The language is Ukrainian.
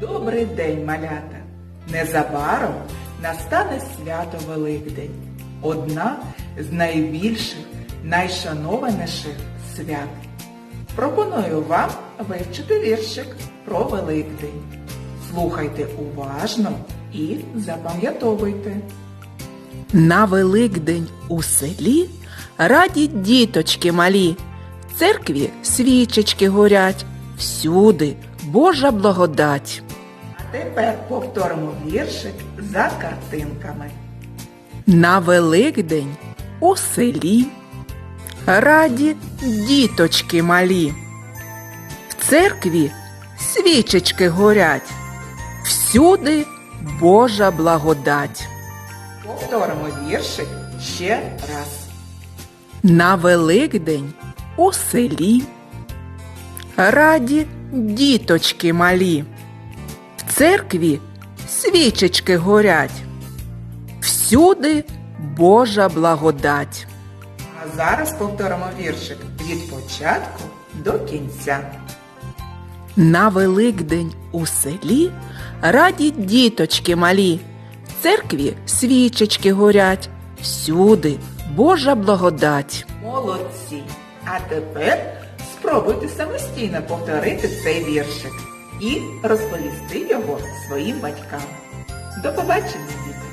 Добрий день, малята! Незабаром настане свято Великдень. Одна з найбільших, найшанованіших свят. Пропоную вам вивчити віршик про Великдень. Слухайте уважно і запам'ятовуйте. На Великдень у селі радіть діточки малі, в церкві свічечки горять, всюди Божа благодать. Тепер повторимо віршик за картинками. На Великдень у селі раді діточки малі, в церкві свічечки горять, всюди Божа благодать. Повторимо віршик ще раз. На Великдень у селі раді діточки малі, церкві свічечки горять, всюди Божа благодать. А зараз повторимо віршик від початку до кінця. На Великдень у селі радіть діточки малі, в церкві свічечки горять, всюди Божа благодать. Молодці! А тепер спробуйте самостійно повторити цей віршик і розповісти його своїм батькам. До побачення, діти!